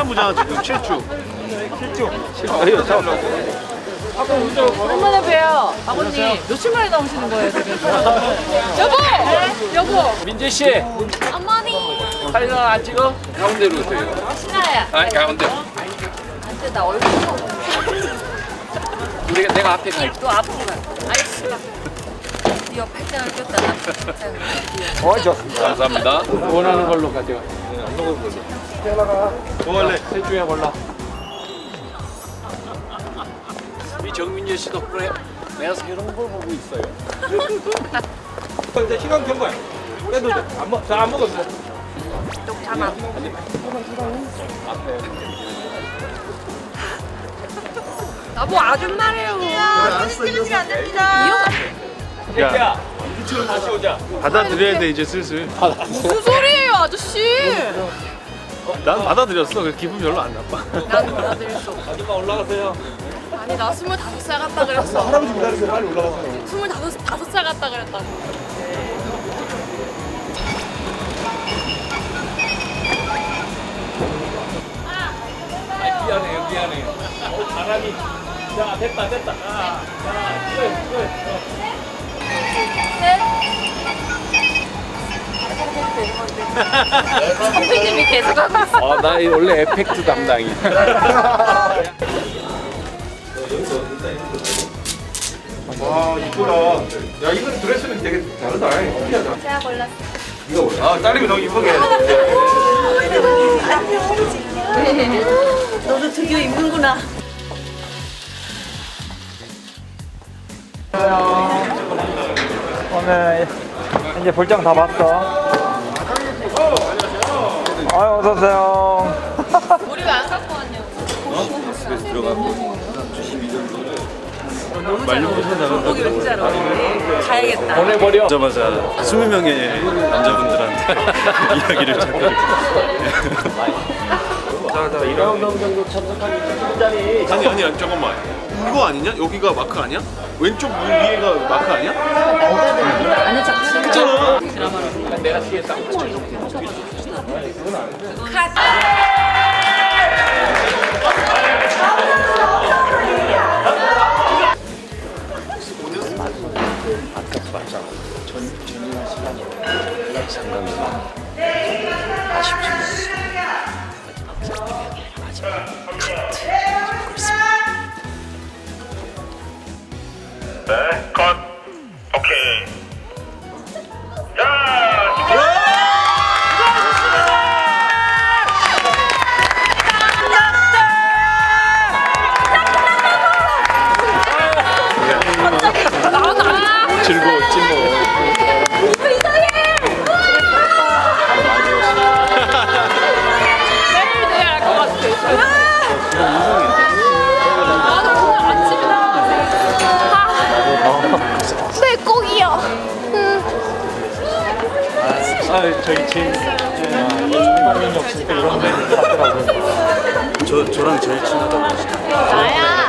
천사무장 지금 7주. 7주. 아니요, 잠깐만. 오랜만에 봬요. 아버님 며칠 만에 나오시는 거예요 지금? 여보! 여보! 민재 씨 어머니! 사진 하나 안 찍어? 가운데로 오세요. 신아야. 아 가운데. 안돼 나 얼굴 내가 내가 앞에 가. 또 앞으로 가. 알겠어. 네 팔짱을 꼈다. 감사합니다. 원하는 걸로 가져가. 뭐 할래? 셋 중에 골라. 이 정민재 씨 덕분에 내가 새로운 걸 보고 있어요. 이제 시간 경과야. 빼도 돼. 안 먹, 잘안 먹었어. 참아. 나보 아줌마래요. 사진 안 됩니다. 야, 이치로 다시 오자. 받아들여야 돼 이제 슬슬. 무슨 소리예요 아저씨? 난 받아들였어. 그 기분 별로 안 나빠. 난 받아들일 수 없어. 아줌마 올라가세요. 아니 나 스물다섯 살 같다 그랬어. 할아버지 기다리세요. 빨리 올라가세요. 스물다섯 다섯 살 같다 그랬다고. 미안해요, 미안해요. 어, 바람이. 자, 됐다, 됐다. 아, 자, 그래, 그래. 선배님이 계속 하고 있어. 아, 나 원래 에펙트 담당이. 와, 이쁘다. 야, 이거 드레스는 되게 다르다. 특이하다. 제가 골랐어. 이거 뭐야? 아, 딸님이 너무 이쁘게. 너도 드디어 입는구나. 오늘 이제 볼장 다 봤어. 아유 어서 오세요. 우리 왜 안 갖고 왔냐고. 너무 잘 어울려. 거기 왠지 잘 어울려. 가야겠다. 보내버려. 오자마자 20명의 남자분들한테 이야기를 찾고 아니, 아니, 아니, 잠깐만. 이거 아니냐? 여기가 마크 아니야? 왼쪽 위에가 마크 아니야? 아는 척 하시는 내가 뒤에 딱 붙여. 네, 저희 팀 저, 저랑 제일 친하다고. 한번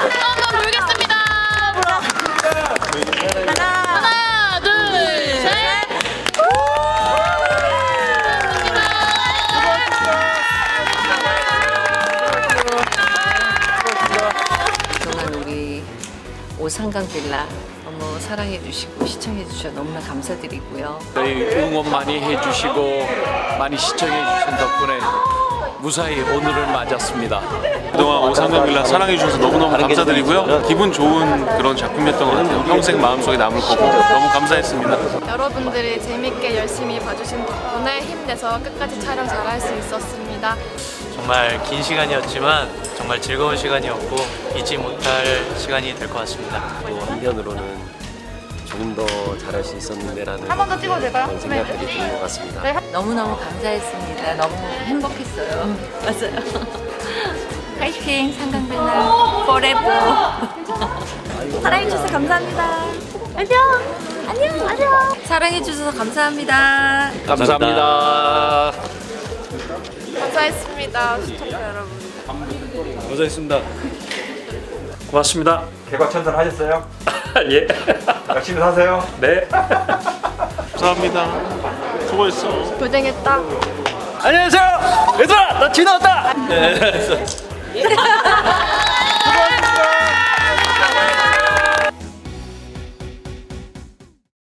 오상강 빌라 너무 사랑해 주시고 시청해 주셔서 너무나 감사드리고요. 저희 응원 많이 해주시고 많이 시청해 주신 덕분에 무사히 오늘을 맞았습니다. 그동안 오상강 빌라 사랑해주셔서 너무너무 감사드리고요. 기분 좋은 그런 작품이었던 것 같아요. 평생 마음속에 남을 거고 너무 감사했습니다. 여러분들이 재밌게 열심히 봐주신 덕분에 힘내서 끝까지 촬영 잘할 수 있었습니다. 정말 긴 시간이었지만 정말 즐거운 시간이었고 잊지 못할 시간이 될 것 같습니다. 한편으로는 조금 더 잘할 수 있었는데라는 한 번 더 찍어도 될까요? 그런 생각들이 드는 것 같습니다. 너무너무 감사했습니다. 너무 행복했어요. 맞아요. 화이팅 상강 빌라 forever. 사랑해 주셔서 감사합니다. 안녕. 안녕. 안녕. 사랑해 주셔서 감사합니다. 감사합니다. 감사했습니다, 시청자 여러분. 고생했습니다. 고맙습니다. 개과 천선 하셨어요? 예. 열심히 사세요. 네. 감사합니다. 수고했어. 고생했다. 안녕하세요. 얘들아, 나 지나왔다. 네,